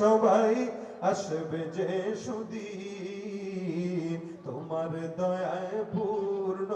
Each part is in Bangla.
সবাই আসবে যে সুদিন। তোমার দয়ায় পূর্ণ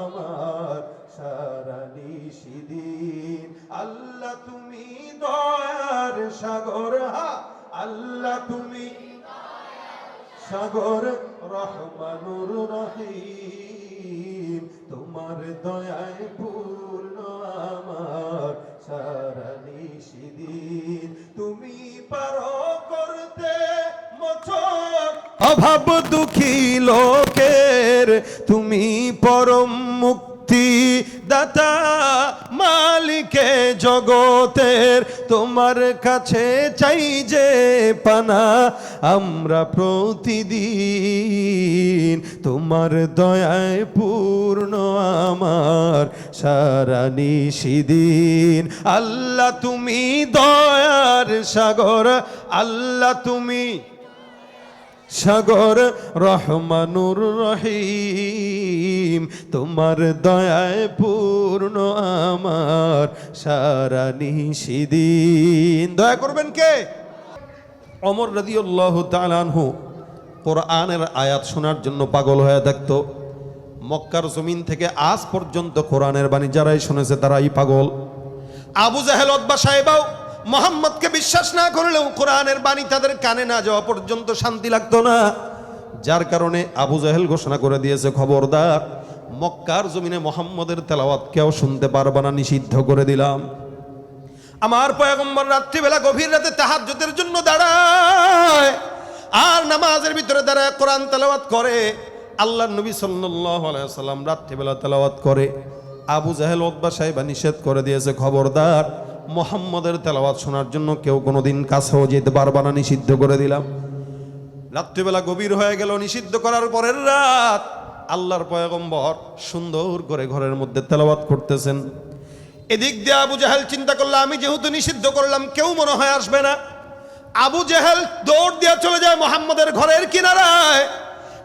আমার সারা নিশিদিন আল্লাহ তুমি দয়ার সাগর, হা, আল্লাহ তুমি সাগর, রহমানুর রহিম। তোমার দয়ায় পূর্ণ আমার সারা অভাব দুঃখী লোকের। তুমি পরম মুক্তি দাতা মালিকে জগতের। তোমার কাছে চাই যে পানা আমরা প্রতিদিন। তোমার দয়ায় পূর্ণ আমার সারা নিশিদিন আল্লাহ তুমি দয়ার সাগর, আল্লাহ তুমি সাগর রহমানুর রহিম, তোমার দয়ায় পূর্ণ আমার সারা নিশিদিন। দয়া করবেন কে? অমর রাদিউল্লাহ তালানহু কোরআনের আয়াত শোনার জন্য পাগল হয়ে দেখতো। মক্কার জমিন থেকে আজ পর্যন্ত কোরআনের বাণী যারাই শুনেছে তারাই পাগল। আবু জাহেল অতবা সাহেবাও মোহাম্মদকে বিশ্বাস না করলেও কোরআনের বাণী তাদের কানে না যাওয়া পর্যন্ত শান্তি লাগতো না। যার কারণে আবু জাহেল ঘোষণা করে দিয়েছে, খবরদার, মক্কার জমিনে মোহাম্মদের তেলাওয়াত কেউ শুনতে পারবে না, নিষিদ্ধ করে দিলাম। আমার পয়গম্বর রাত্রিবেলা গভীর রাতে তাহাজ্জুদের জন্য দাঁড়ায় আর নামাজের ভিতরে দাঁড়ায় কোরআন তেলাওয়াত করে। আল্লাহ নবী সাল্লাম রাত্রিবেলা তেলাওয়াত করে। আবু জাহেল সাহেবা নিষেধ করে দিয়েছে, খবরদার মোহাম্মদের তেলাওয়াত শোনার জন্য কেউ কোনোদিন কাছেও যেতে পারবা না, নিষিদ্ধ করে দিলাম। রাত্রিবেলা গভীর হয়ে গেল, নিষিদ্ধ করার পরের রাত। আল্লাহর পয়গম্বর সুন্দর করে ঘরের মধ্যে তেলাওয়াত করতেছেন। এদিক দিয়ে আবু জাহেল চিন্তা করল, আমি যেহেতু নিষিদ্ধ করলাম, কেউ মনে হয় আসবে না। আবু জাহেল দৌড় দিয়ে চলে যায় মোহাম্মদের ঘরের কিনারায়।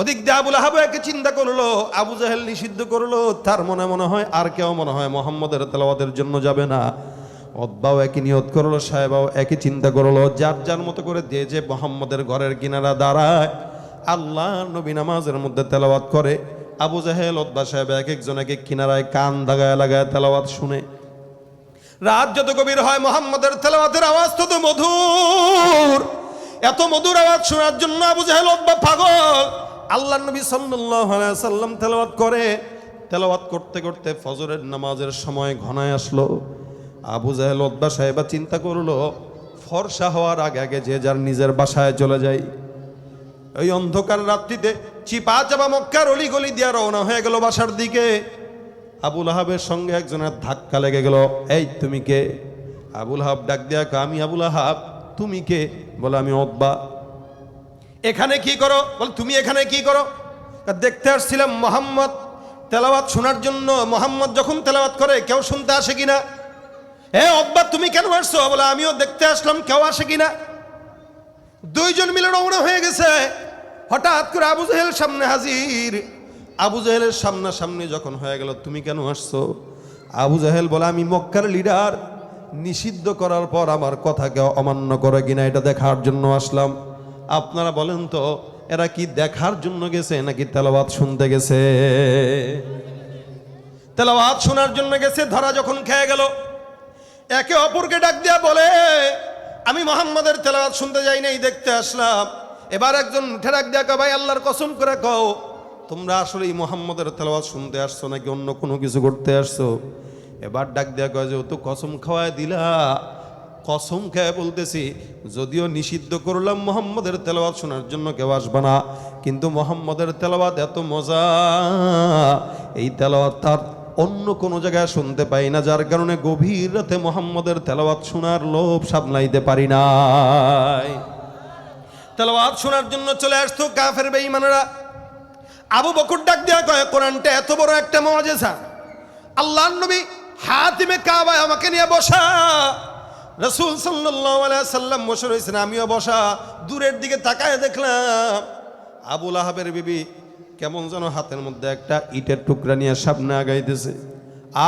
ওদিক দিয়ে আবুল আহাব একে চিন্তা করল, আবু জাহেল নিষিদ্ধ করল, তার মনে মনে হয় আর কেউ মনে হয় মোহাম্মদের তেলাওয়াতের জন্য যাবে না। অব্বাও একই নিয়ত করল, সাহেবাও একই চিন্তা করল, যার যার মতো করে দিয়ে যে মোহাম্মদের ঘরের কিনারা দাঁড়ায়, আল্লাহ নবী নামাজের মধ্যে তেলাওয়াত করে, আবু জাহেল, অদ্বা সাহেব এক একজন এক এক কিনারায় কান দাগায় লাগায় তেলাওয়াত শুনে। রাত যত গভীর হয়, মোহাম্মদের তেলাওয়াতের আওয়াজ তত মধুর। এত মধুর আওয়াজ শোনার জন্য আবু জাহেল অব্বা পাগল। আল্লাহ নবী সাল্লাল্লাহু আলাইহি সাল্লাম তেলাওয়াত করে, তেলাওয়াত করতে করতে ফজরের নামাজের সময় ঘনায় আসলো। আবু জাহেল অদ্বা সাহেবা চিন্তা করল, ফর্সা হওয়ার আগে আগে যে যার নিজের বাসায় চলে যায়। ওই অন্ধকার রাত্রিতে চিপা চাপা মক্কার অলি গলি দিয়া রওনা হয়ে গেল বাসার দিকে। আবুল আহাবের সঙ্গে একজনের ধাক্কা লেগে গেল, এই, তুমি কে? আবুল আহাব ডাক দিয়া আমি আবুল আহাব, তুমি কে? বলে, আমি অব্বা এখানে কি করো? বল, তুমি এখানে কি করো? দেখতে আসছিলাম মোহাম্মদ। তেলাওয়াত শোনার জন্য মোহাম্মদ যখন তেলাওয়াত করে, কেউ শুনতে আসে কিনা? এ অব্বা, তুমি কেন আসছো? বলে, আমিও দেখতে আসলাম, কেউ আসে কিনা? দুইজন মিলে রওনা হয়ে গেছে। হঠাৎ করে আবু জাহেল সামনে হাজির। আবু জাহেলের সামনাসামনি যখন হয়ে গেল, তুমি কেন আসছো? আবু জাহেল বলে, আমি মক্কার লিডার। নিষিদ্ধ করার পর আমার কথাকে অমান্য করে কিনা, এটা দেখার জন্য আসলাম। আপনারা বলেন তো, এরা কি দেখার জন্য গেছে নাকি তেলাওয়াত শুনতে গেছে? তেলাওয়াত শোনার জন্য গেছে, ধরা যখন খেয়ে গেল। একে অপরকে ডাক দিয়া বলে, আমি মোহাম্মদের তেলাওয়াত শুনতে যাই নাই, দেখতে আসলাম। এবার একজন উঠে ডাক দিয়া ভাই, আল্লাহর কসম করে কও, তোমরা আসলে এই মোহাম্মদের তেলাওয়াত শুনতে আসছো নাকি অন্য কোনো কিছু করতে আসছো? এবার ডাক দিয়া কয়, যে ও তো কসম খাওয়ায় দিলা। কসম খেয়ে বলতেছি, যদিও নিষিদ্ধ করলাম মোহাম্মদের তেলাওয়াত শোনার জন্য কেউ আসবে না, কিন্তু মোহাম্মদের তেলাওয়াত এত মজা, এই তেলাওয়াত তার অন্য কোনো জায়গায় শুনতে পাই না, যার কারণে গভীর রাতে মোহাম্মদের তেলাওয়াত শোনার লোভ সামলাইতে পারি নাই। তেলাওয়াত শোনার জন্য চলে আসতো কাফের বেঈমানেরা। আবু বকর ডাক দেয়া কয়, কোরআনটা এত বড় একটা মজেসা আল্লাহ নবী হাতিমে কাবায় আমাকে নিয়ে বসা। রসুল সাল্লাম বসে রয়েছেন আমিও বসা। দূরের দিকে তাকায় দেখলাম আবুল আহাবের বিবি কেমন যেন হাতের মধ্যে একটা ইটের টুকরা নিয়ে সামনে আগাইতেছে।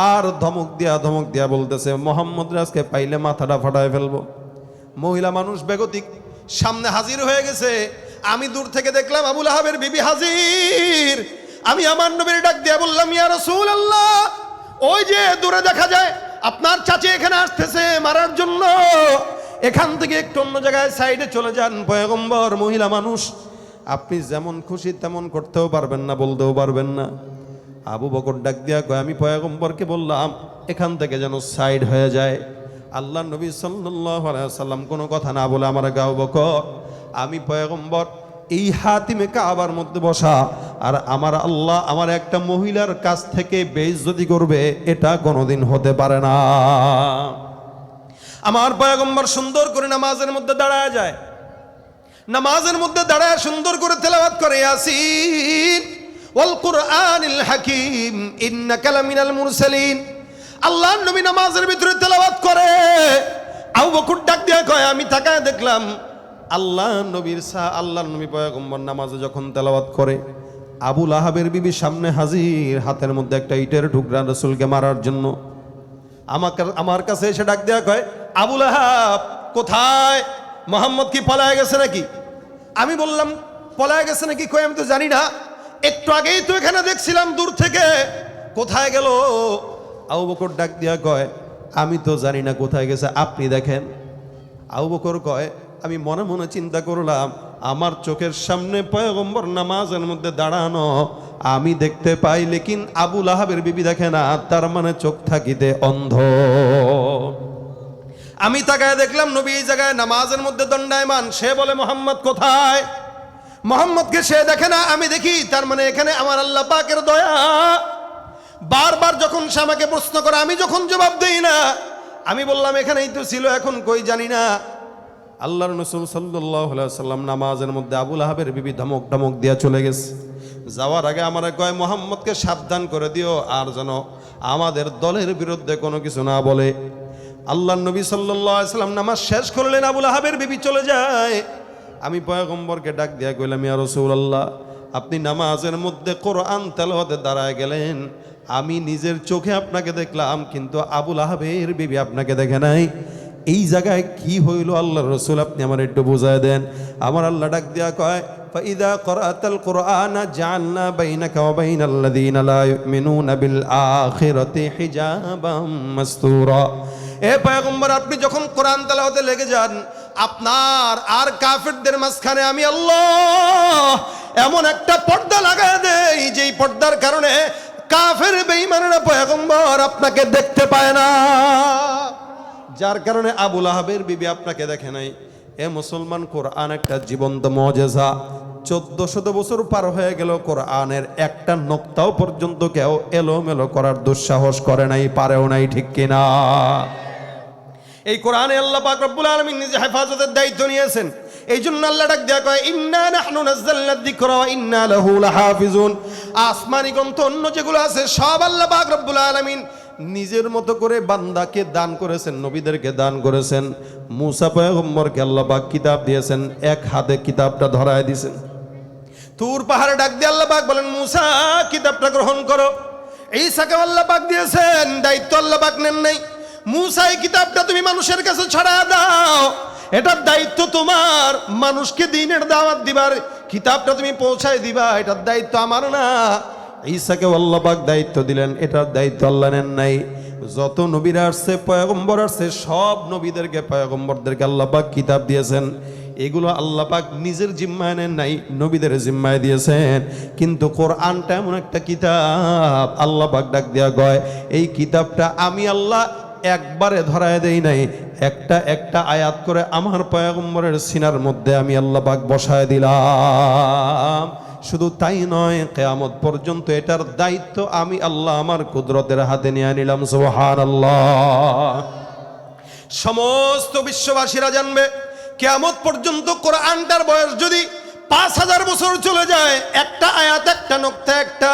আর ধমক দিয়া ধমক দিয়া বলতেছে, মোহাম্মদ রাজকে পাইলে মাথাটা ফাটায় ফেলব। মহিলা মানুষ বেগতিক, সামনে হাজির হয়ে গেছে। আমি দূর থেকে দেখলাম আবুল আহাবের বিবি হাজির। আমি আমার নবীর ডাক দিয়ে বললাম, ইয়া রসুল আল্লাহ ওই যে দূরে দেখা যায়, আপনার চাচি এখানে আসতেছে মারার জন্য। এখান থেকে একটু অন্য জায়গায় সাইডে চলে যান, পয়গম্বর। মহিলা মানুষ আপনি যেমন খুশি তেমন করতেও পারবেন না, বলতেও পারবেন না। আবু বকর ডাক দিয়া কয়, আমি পয়াগম্বরকে বললাম, এখান থেকে যেন সাইড হয়ে যায়। আল্লাহ নবী সাল্লাম কোনো কথা না বলে আমার গাও বকর, আমি পয়গম্বর, এই হাতিমে কাবার মধ্যে বসা, আর আমার আল্লাহ আমার একটা মহিলার কাছ থেকে বেইজ্জতি করবে, এটা কোনোদিন হতে পারে না। আমার পয়গম্বর সুন্দর করে নামাজের মধ্যে দাঁড়ায় যায়। নামাজের মধ্যে দাঁড়ায় সুন্দর করে তেলাওয়াত করে, ইয়াসিন, ওয়াল কুরআনিল হাকিম, ইন্নাকা লামিনাল মুরসালিন। আল্লাহর নবী নামাজের ভিতরে তেলাওয়াত করে। আবু বকর ডাক দিয়ে কয়, আমি তাকায় দেখলাম আল্লাহ নবীর সা, আল্লাহর নবী পয়গম্বর নামাজে যখন তেলাওয়াত করে আবুল আহাবের বিবি সামনে হাজির, হাতের মধ্যে একটা ইটের টুকরা রসুলকে মারার জন্য। আমাকে, আমার কাছে এসে ডাক দেওয়া কয় আবুল আহাব কোথায়? মোহাম্মদ কি পলায় গেছে নাকি? আমি বললাম, পলায় গেছে নাকি কই আমি তো জানি না। একটু আগেই তো এখানে দেখছিলাম দূর থেকে। কোথায় গেল? আবু বকর ডাক দিয়া কয়, আমি তো জানি না কোথায় গেছে, আপনি দেখেন। আবু বকর কয়, আমি মনে মনে চিন্তা করলাম, আমার চোখের সামনে পয়গম্বর নামাজের মধ্যে দাঁড়ানো, আমি দেখতে পাই, লেকিন আবুল আহাবের বিবি দেখে না, তার মানে চোখ থাকিতে অন্ধ। আমি তাকায় দেখলাম নবী এই জায়গায় নামাজের মধ্যে দণ্ডায়মান। সে বলে, মোহাম্মদ কোথায়? মোহাম্মদকে সে দেখে না, আমি দেখি। তার মানে এখানে আমার আল্লাহ পাকের দয়া। বারবার যখন সে আমাকে প্রশ্ন করে, আমি যখন জবাব দেই না, আমি বললাম, এখানেই তো ছিল, এখন কই জানি না। আল্লাহর সাল্লাহ সাল্লাম নামাজের মধ্যে আবুল আহাবের বিবি ধমক ধমক দিয়া চলে গেছে। যাওয়ার আগে আমার কয়, মোহাম্মদকে সাবধান করে দিও, আর যেন আমাদের দলের বিরুদ্ধে কোনো কিছু না বলে। আল্লাহ নবী সাল্লাম নামাজ শেষ করলেন আবুল আহাবের বিবি চলে যায় আমি পয়গম্বরকে ডাক দিয়া কইলাম ইয়া রসুল্লাহ আপনি নামাজের মধ্যে কোরআন তেলাওয়াতে দাঁড়ায় গেলেন আমি নিজের চোখে আপনাকে দেখলাম কিন্তু আবুল আহাবের বিবি আপনাকে দেখে নাই এই জায়গায় কি হইল আল্লাহ রসুল আপনি আমার একটু বোঝায় দেন আমার আল্লাহ ডাক দিয়া কয় فإذا قرأت القرآن جعلنا بينك وبين الذين لا يؤمنون بالآخرة حجابا مستورا এ পয়গম্বর, আপনি যখন কোরআন তেলাওয়াতে লেগে যান, আপনার আর কাফেরদের মাঝখানে আমি আল্লাহ এমন একটা পর্দা লাগায় দেই, যেই পর্দার কারণে কাফের বেঈমানেরা পয়গম্বর আপনাকে দেখতে পায় না। যার কারণে আবুল আহাবের বিবি আপনাকে দেখে নাই। এ মুসলমান, কোরআন একটা জীবন্ত মজেজা। চোদ্দ শত বছর পার হয়ে গেল, কোরআনের একটা নোক্তাও পর্যন্ত কেউ এলোমেলো করার দুঃসাহস করে নাই, পারেও নাই, ঠিক কিনা? এই কোরআনে আল্লাহ পাক রব্বুল আলামিন নিজে হেফাজতের দায়িত্ব নিয়েছেন। এই জন্য আল্লাহ ডাক দেয়া কয়, ইন্না নাহনু নাযালনা যিকরা ওয়া ইন্না লাহু লাহাফিজুন। আসমানি গ্রন্থ, অন্য যেগুলো আছে, সব আল্লাহ পাক রব্বুল আলামিন নিজের মতো করে বান্দাকে দান করেছেন, নবীদেরকে দান করেছেন। মুসা পয়গম্বরকে আল্লাহ পাক কিতাব দিয়েছেন, এক হাতে কিতাবটা ধরায় দিয়েছেন। তুর পাহাড়ে ডাক দিয়ে আল্লাহ পাক বলেন, মুসা, কিতাবটা গ্রহণ করো। ঈসাকে আল্লাহ পাক দিয়েছেন, দায়িত্ব আল্লাহ পাক নেন নাই। মুসা, এই কিতাবটা তুমি মানুষের কাছে ছড়া দাও। এটার দায়িত্ব তোমার। মানুষকে দিনের দাওয়াত দিবার কিতাবটা তুমি পৌঁছায় দিবা, এটার দায়িত্ব আমার না। ঈসাকে আল্লাহ পাক দায়িত্ব দিলেন, এটার দায়িত্ব আল্লাহ নেন নাই। যত নবীরা আসছে, পয়গম্বর আসছে, সব নবীদেরকে, পয়গম্বরদেরকে আল্লাহ পাক কিতাব দিয়েছেন। এগুলো আল্লাহ পাক নিজের জিম্মায় নেন নাই, নবীদের জিম্মায় দিয়েছেন। কিন্তু কোরআনটা এমন একটা কিতাব আল্লাহ পাক ডাক দেয়া গয় এই কিতাবটা আমি আল্লাহ একবারে ধরায় দেই নাই। একটা একটা আয়াত করে আমার পয়গম্বরের সিনার মধ্যে আমি আল্লাহ পাক বসায় দিলাম। শুধু তাই নয়, কেয়ামত পর্যন্ত এটার দায়িত্ব আমি আল্লাহ আমার কুদরতের হাতে নিয়ে নিলাম সোহান আল্লাহ সমস্ত বিশ্ববাসীরা জানবে, কেয়ামত পর্যন্ত কোরআনটার বয়স যদি পাঁচ হাজার বছর চলে যায়, একটা আয়াত, একটা নক্তা, একটা,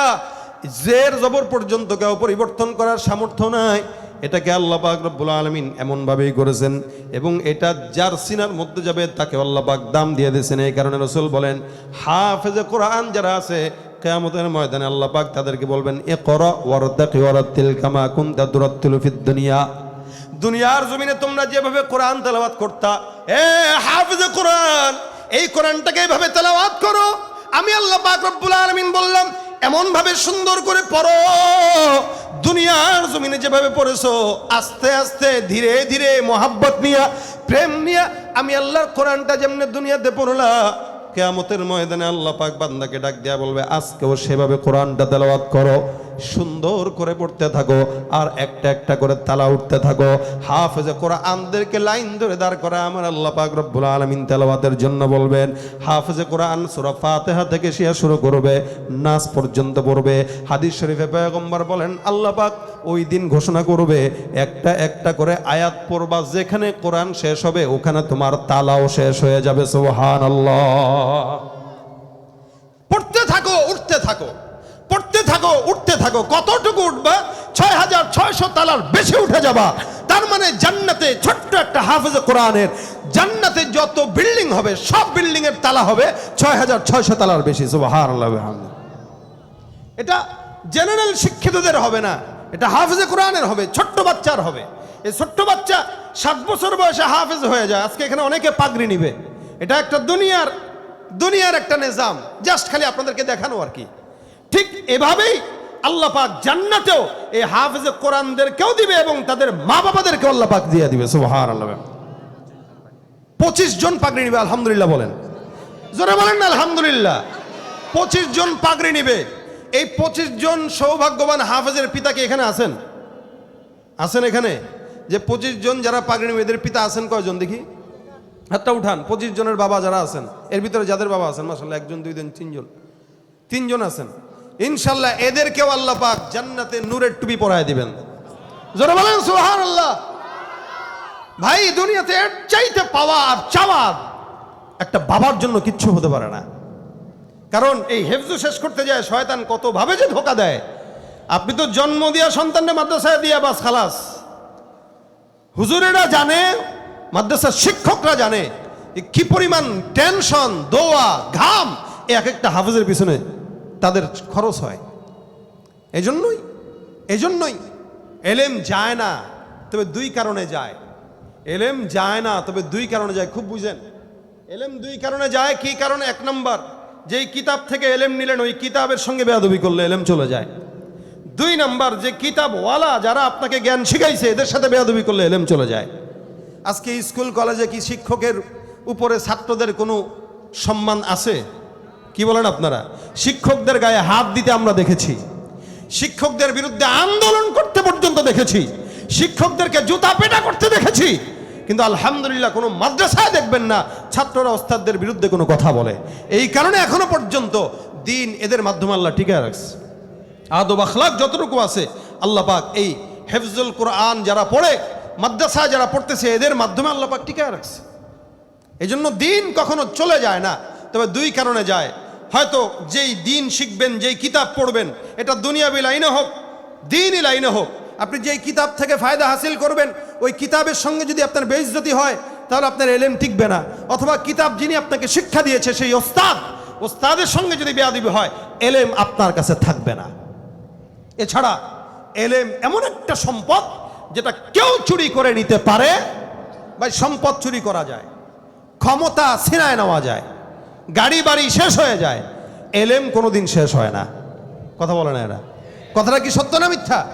জের জবর পর্যন্ত কেউ পরিবর্তন করার সামর্থ্য নাই। এটাকে আল্লাহ পাক রব্বুল আলমিন এমনভাবেই করেছেন এবং এটা যার সিনার মধ্যে যাবে তাকে আল্লাহ পাক দাম দিয়ে দিয়েছেন। এই কারণে রসুল বলেন, হাফেজে কোরআন যারা আছে, কেয়ামতের ময়দানে আল্লাহ পাক তাদেরকে বলবেন এ কর ওয়ারদ্দাকি কামা কুন্তা দুরাত্তিল ফিদ দুনিয়া। দুনিয়ার জমিনে তোমরা যেভাবে কোরআন তেলাওয়াত করতা, এ হাফিজে কোরআন, এই কোরআনটাকে এইভাবে তেলাওয়াত করো। আমি আল্লাহ পাক রব্বুল আলামিন বললাম এমন ভাবে সুন্দর করে পড়ো। দুনিয়ার জমিনে যেভাবে পড়েছো, আস্তে আস্তে ধীরে ধীরে মোহাব্বত নিয়া, প্রেম নিয়া, আমি আল্লাহর কোরআনটা যেমনি দুনিয়াতে পড়লা কেয়ামতের ময়দানে আল্লাহ পাক বান্দাকে ডাক দেয়া বলবে, আজকেও সেভাবে কোরআনটা তেলাওয়াত করো। সুন্দর করে পড়তে থাকো আর একটা একটা করে তালা উঠতে থাকো। হাফেজে কোরআনদেরকে লাইন ধরে দাঁড় করা আমার আল্লাহ পাক রব্বুল আলামিন তেলাওয়াতের জন্য বলবেন, হাফেজে কোরআন সূরা ফাতিহা থেকে শিয়া শুরু করবে, নাস পর্যন্ত পড়বে। হাদিস শরীফে পয়গম্বর বলেন, আল্লাহ পাক ওই দিন ঘোষণা করবে, একটা একটা করে আয়াত পড়বা, যেখানে কোরআন শেষ হবে, ওখানে তোমার তালাও শেষ হয়ে যাবে। সুবহানাল্লাহ। পড়তে থাকো, উঠতে থাকো। উঠতে থাকো। কতটুকু উঠবা? ছয় হাজার ছয়শো তালার বেশি উঠে যাবা। তার মানে জান্নাতে ছোট্ট একটা হাফেজ কোরআনের জান্নাতে যত বিল্ডিং হবে, সব বিল্ডিং এর তালা হবে ছয় হাজার ছয়শো তালার বেশি। সুবাহার এটা জেনারেল শিক্ষিতদের হবে না, এটা হাফেজে কোরআনের হবে, ছোট্ট বাচ্চার হবে। এই ছোট্ট বাচ্চা সাত বছর বয়সে হাফেজ হয়ে যায়, আজকে এখানে অনেকে পাগড়ি নিবে। এটা একটা দুনিয়ার দুনিয়ার একটা নিজাম, জাস্ট খালি আপনাদেরকে দেখানো আর কি। ঠিক এভাবেই আল্লাহ পাক জান্নাতেও এই হাফেজে কোরআনদেরকেও দিবে এবং তাদের মা বাবাদেরকেও আল্লাহ পাক দিয়ে দিবে সুবহান আল্লাহ পঁচিশ জন পাগড়ি নিবে, আলহামদুলিল্লাহ বলেন। জোরে বলেন না, আলহামদুলিল্লাহ। পঁচিশ জন পাগড়ি নিবে। এই পঁচিশ জন সৌভাগ্যবান হাফেজের পিতা কি এখানে আছেন? আছেন এখানে? যে পঁচিশ জন যারা পাগড়ি নিবে, এদের পিতা আছেন কয়জন দেখি? হাতটা উঠান, পঁচিশ জনের বাবা যারা আছেন, এর ভিতরে যাদের বাবা আছেন মাসাল্লাহ একজন, দুই জন, তিনজন। তিনজন আছেন। ইনশাল্লাহ এদেরকেও আল্লাহ পাক জান্নাতে নূরের টুপি পরায় দিবেন। জোরে বলেন সুহান আল্লাহ ভাই, দুনিয়াতে এর চাইতে পাওয়া আর একটা বাবার জন্য কিচ্ছু হতে পারে না। কারণ এই হেফজু শেষ করতে যায়, শয়তান কত ভাবে যে ধোকা দেয়। আপনি তো জন্ম দিয়া সন্তানকে মাদ্রাসায় দিয়া বাস, খালাস। হুজুরেরা জানে, মাদ্রাসার শিক্ষকরা জানে কি পরিমাণ টেনশন দোয়া, ঘাম এক একটা হাফেজের পিছনে। তাদের খরচ হয়। এজন্যই এজন্যই। এলেম যায় না, তবে দুই কারণে যায়। এলেম যায় না, তবে দুই কারণে যায়, খুব বুঝেন। এলেম দুই কারণে যায়, কি কারণে? এক নম্বর, যেই কিতাব থেকে এলেম নিলেন, ওই কিতাবের সঙ্গে বেয়াদবি করলে এলেম চলে যায়। দুই নম্বর, যে কিতাবওয়ালা যারা আপনাকে জ্ঞান শিখাইছে, এদের সাথে বেয়াদবি করলে এলেম চলে যায়। আজকে স্কুল, কলেজে কি শিক্ষকের উপরে ছাত্রদের কোনো সম্মান আছে? কি বলেন আপনারা? শিক্ষকদের গায়ে হাত দিতে আমরা দেখেছি। শিক্ষকদের বিরুদ্ধে আন্দোলন করতে পর্যন্ত দেখেছি। শিক্ষকদেরকে জুতা পেটা করতে দেখেছি। কিন্তু আলহামদুলিল্লাহ কোনো মাদ্রাসায় দেখবেন না, ছাত্ররা, ওস্তাদদের বিরুদ্ধে কোনো কথা বলে। এই কারণে এখনও পর্যন্ত দিন এদের মাধ্যমে আল্লাহ টিকে রাখছে। আদব আখলাক যতটুকু আছে, আল্লাহ পাক এই হেফজুল কোরআন যারা পড়ে, মাদ্রাসায় যারা পড়তেছে, এদের মাধ্যমে আল্লাহ পাক টিকে রাখছে। এই জন্য দিন কখনো চলে যায় না, তবে দুই কারণে যায়। হয়তো যেই দিন শিখবেন, যেই কিতাব পড়বেন, এটা দুনিয়াবি লাইনে হোক, দিনই লাইনে হোক, আপনি যেই কিতাব থেকে ফায়দা হাসিল করবেন, ওই কিতাবের সঙ্গে যদি আপনার বেইজ্জতি হয়, তাহলে আপনার এলেম টিকবে না। অথবা কিতাব যিনি আপনাকে শিক্ষা দিয়েছে, সেই ওস্তাদ, ওস্তাদের সঙ্গে যদি বেয়াদিবি হয়, এলেম আপনার কাছে থাকবে না। এছাড়া এলেম এমন একটা সম্পদ যেটা কেউ চুরি করে নিতে পারে বা সম্পদ চুরি করা যায়, ক্ষমতা ছিনায় নেওয়া যায়। গাড়ি বাড়ি শেষ হয়ে যায়। এলেম কোনো দিন শেষ হয় না। কথা বলে না এরা। কথাটা কি সত্য না মিথ্যা?